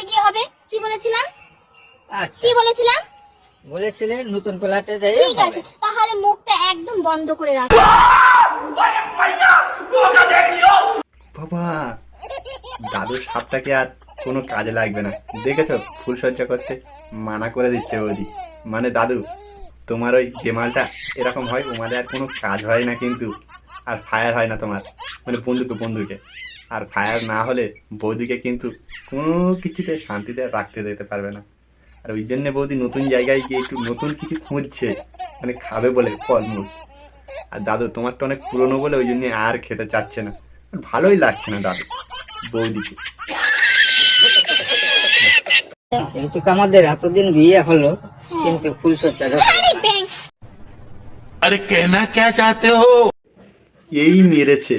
ফ্ল্যাটে গিয়ে হবে? কি বলেছিলাম? আচ্ছা। কি বলেছিলাম? বলেছিলে নতুন প্লাটে যাই ঠিক আছে তাহলে মুখটা একদম বন্ধ করে রাখো। বাবা দাদুর সাপটাকে আর কোনো কাজে লাগবে না? দেখেছ ফুলসজ্জা করতে মানা করে দিচ্ছে বৌদি। মানে দাদু তোমার ওই যে মালটা এরকম হয় মালে আর কোনো কাজ হয় না কিন্তু আর ফায়ার হয় না তোমার। মানে বন্ধুকে বন্ধুকে। আর ফায়ার না হলে বৌদিকে কিন্তু কোনো কিছুতে শান্তিতে রাখতে দিতে পারবে না। আর ওই জন্যে বৌদি নতুন জায়গায় গিয়ে একটু নতুন কিছু খুঁজছে মানে খাবে বলে ফলমূল। আর দাদু তোমারটা অনেক পুরনো বলে ওই জন্য আর খেতে চাচ্ছে না। ভালোই লাগছে না দাদু বৌদিকে। কিন্তু আমাদের এতদিন বিয়ে হলো কিন্তু ফুলসজ্জা আরে কেনা কে চাতে হো? এই মেরেছে।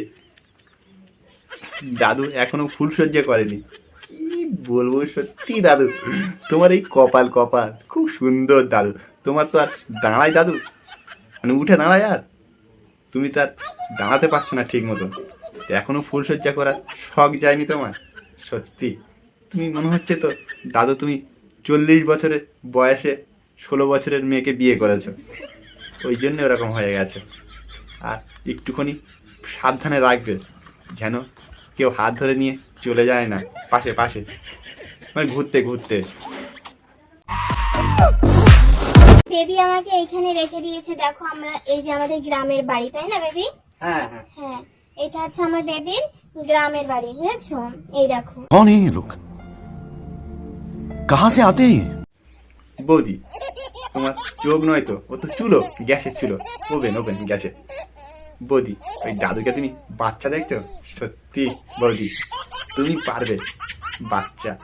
দাদু এখনও ফুলসজ্জা করেনি। কি বলব সত্যি দাদু, তোমার এই কপাল কপাল, খুব সুন্দর দাদু। তোমার তো আর দাঁড়ায় দাদু? মানে উঠে দাঁড়ায় আর? তুমি তো আর দাঁড়াতে পারছ না ঠিক মতো এখনও ফুলসজ্জা করার শখ যায়নি তোমার? সত্যি। তুমি মনে হচ্ছে তো দাদু তুমি চল্লিশ বছরের বয়সে ষোলো বছরের মেয়েকে বিয়ে করেছ। ওই জন্য ওরকম হয়ে গেছে। আর একটুখানি সাবধানে রাখবে, যেন কেউ হাত ধরে নিয়ে চলে যায় না। পাশে পাশে। মানে ঘুরতে ঘুরতে। বেবি আমাকে এখানে রেখে দিয়েছে। দেখো আমরা এই যে আমাদের গ্রামের বাড়ি তাই না বেবি? হ্যাঁ হ্যাঁ।, হ্যাঁ এটা হচ্ছে আমার বেবির গ্রামের বাড়ি বুঝেছ? এই দেখো। কোন লোক কাহা সে আতে বৌদি তোমার চোখ নয় তো? ও তো চুলো গ্যাসের চুলো। ওভেন ওভেন গ্যাসের। বৌদি, ওই দাদুকে তুমি বাচ্চা দেখছ? সত্যি, বৌদি, তুমি পারবে, বাচ্চা।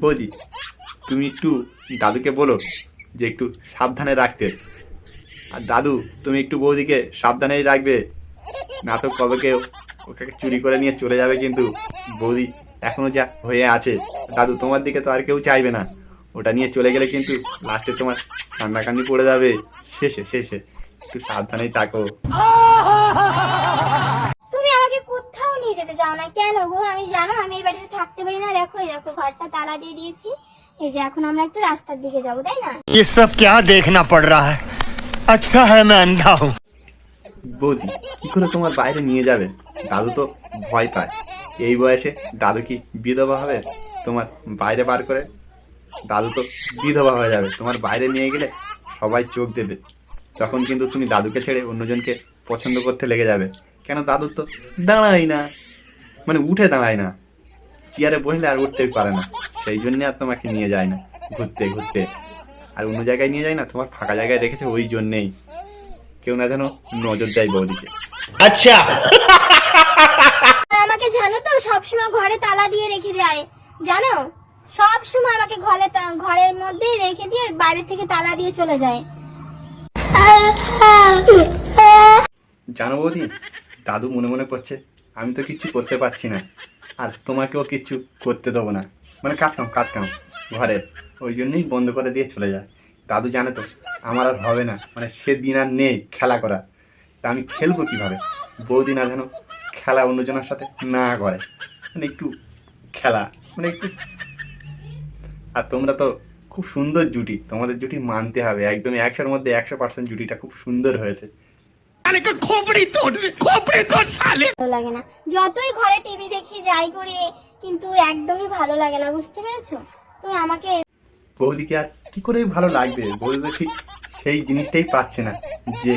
বৌদি, তুমি একটু দাদুকে বলো যে একটু সাবধানে রাখতে। আর দাদু, তুমি একটু বৌদিকে সাবধানেই রাখবে। না তো কবে কেউ ওকে চুরি করে নিয়ে চলে যাবে কিন্তু। বৌদি এখনও যা হয়ে আছে। দাদু, তোমার দিকে তো আর কেউ চাইবে না। ওটা নিয়ে চলে গেলে কিন্তু লাস্টে তোমার কান্নাকান্দি পড়ে যাবে। শেষে শেষে। একটু সাবধানেই থাকো তুমি আমাকে কোথাও নিয়ে যেতে চাও না কেন গো আমি জানো আমি এই বাড়িতে থাকতে পারি না দেখো এই দেখো ঘরটা তালা দিয়ে দিয়েছি এই যে এখন আমরা একটু রাস্তার দিকে যাবো তাই না ये सब क्या देखना पड़ रहा है अच्छा है मैं अंधा हूँ বৌদি কি করে তোমার বাইরে নিয়ে যাবে দাদু তো ভয় পায় এই বয়সে দাদু কি বিধবা হবে তোমার বাইরে বার করে দাদু তো বিধবা হয়ে যাবে তোমার বাইরে নিয়ে গেলে সবাই চোখ দেবে তখন কিন্তু তুমি দাদুকে ছেড়ে অন্যজনকে পছন্দ করতে লেগে যাবে। কেন দাদু তো দাঁড়াই না? মানে উঠে দাঁড়ায় না। চেয়ারে বসলে আর উঠতেই পারে না। সেই জন্য আর তোমাকে নিয়ে যায় না ঘুরতে ঘুরতে। আর অন্য জায়গায় নিয়ে যায় না? তোমার ফাঁকা জায়গায় রেখেছে ওই জন্যেই। কেউ না যেন নজর দেয় বৌদিকে। আচ্ছা। আমাকে জানো তো সবসময় ঘরে তালা দিয়ে রেখে দেয়। জানো? সব সময় আমাকে ঘরে ঘরের মধ্যেই রেখে দিয়ে বাইরে থেকে তালা দিয়ে চলে যায়। জানো বৌদি, দাদু মনে মনে করছে, আমি তো কিচ্ছু করতে পারছি না, আর তোমাকেও কিচ্ছু করতে দেবো না। মানে কাজ কাম কাজ কাম, ঘরে, ওই জন্যই বন্ধ করে দিয়ে চলে যায়। দাদু জানে তো, আমার আর হবে না মানে সেদিন আর নেই খেলা করা। তা আমি খেলব কীভাবে? বৌদি না যেন খেলা অন্যজনের সাথে না করে। মানে একটু খেলা মানে একটু আর তোমরা তো খুব সুন্দর জুটি। তোমাদের জুটি মানতে হবে। একদম একশোর মধ্যে একশো পার্সেন্ট জুটিটা খুব সুন্দর হয়েছে। ভালো লাগে না। যতই ঘরে টিভি দেখি যাই করি কিন্তু একদমই ভালো লাগে না বুঝতে পেরেছ? তুমি আমাকে বৌদিকে আর কি করে ভালো লাগবে? বৌদি ঠিক সেই জিনিসটাই পাচ্ছে না যে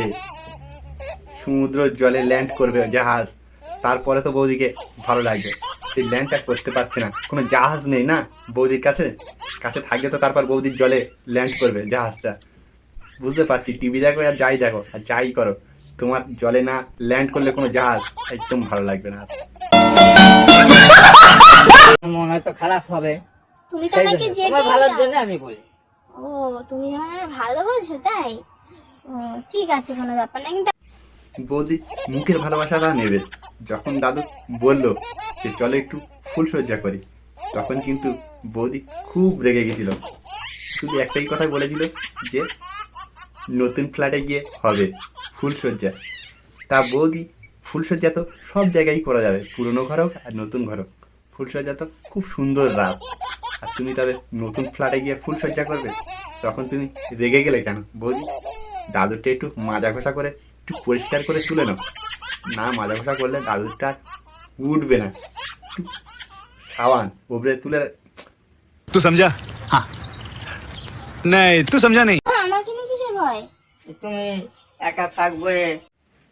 সমুদ্র জলে ল্যান্ড করবে জাহাজ। তারপরে তো বৌদিকে ভালো লাগবে। সেই ল্যান্ডটা করতে পারছে না। কোনো জাহাজ নেই না বৌদির কাছে? কাছে থাকলে তো তারপর বৌদির জলে ল্যান্ড করবে জাহাজটা। বুঝতে পারছি টিভি দেখো আর যাই দেখো আর যাই করো। তোমার জলে না ল্যান্ড করলে কোনো জাহাজ একদম ভালো লাগবে না। মন হয়তো খারাপ হবে। তুমি তো আমাকে যেতে তোমার ভালোর জন্য আমি বলি। ও তুমি আমার ভালো বোঝো তাই ঠিক আছে কোনো ব্যাপার না। কিন্তু বৌদি মুখের ভালোবাসাটা নেবে। যখন দাদু বলল যে, চলো একটু ফুলসজ্জা করি, তখন কিন্তু বৌদি খুব রেগে গেছিল। শুধু একটাই কথা বলেছিল যে, নতুন ফ্ল্যাটে গিয়ে হবে ফুলসজ্জা তা বৌদি ফুলসজ্জা তো সব জায়গায় করা যাবে, পুরনো ঘর হোক আর নতুন ঘর হোক। ফুলসজ্জা তো খুব সুন্দর রাত। আর তুমি তবে নতুন ফ্ল্যাটে গিয়ে ফুল সজ্জা করবে? তখন তুমি রেগে গেলে কেন? বৌদি, দাদুরটা একটু মাজা ঘষা করে একটু পরিষ্কার করে তুলে নাও। না মাজা ঘষা করলে আলুটা উঠবে না। সাবান ওপরে তুলে তুই সমঝা নাই তুই সমঝা নেই আমাকে নিয়ে কিসের ভয়? তুমি একা থাকবে।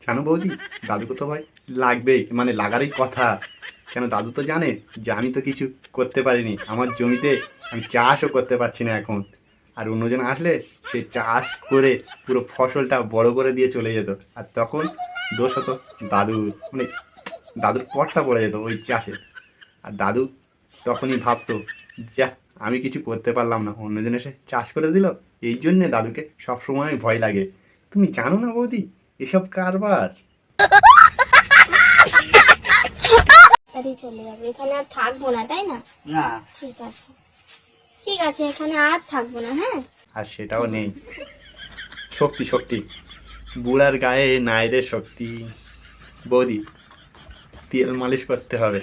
জানো বৌদি দাদুকে তো ভাই লাগবেই মানে লাগারই কথা। কেন দাদু তো জানে যে আমি তো কিছু করতে পারিনি। আমার জমিতে আমি চাষও করতে পারছি না এখন। আর অন্যজন আসলে সে চাষ করে পুরো ফসলটা বড় করে দিয়ে চলে যেত। আর তখন দোষ হতো দাদু মানে দাদুর পটটা পড়ে যেত ওই চাষে। আর দাদু তখনই ভাবতো যা আমি কিছু করতে পারলাম না অন্যজন এসে চাষ করে দিল। এই জন্যে দাদুকে সবসময় ভয় লাগে। তুমি জানো না বৌদি এসব কারবার? চলে যাব এখানে আর থাকব না তাই না? না। ঠিক আছে। ঠিক আছে এখানে আর থাকব না হ্যাঁ? আর সেটাও নেই। শক্তি শক্তি। বুড়ার গায়ে নাই রে শক্তি। বৌদি তেল মালিশ করতে হবে।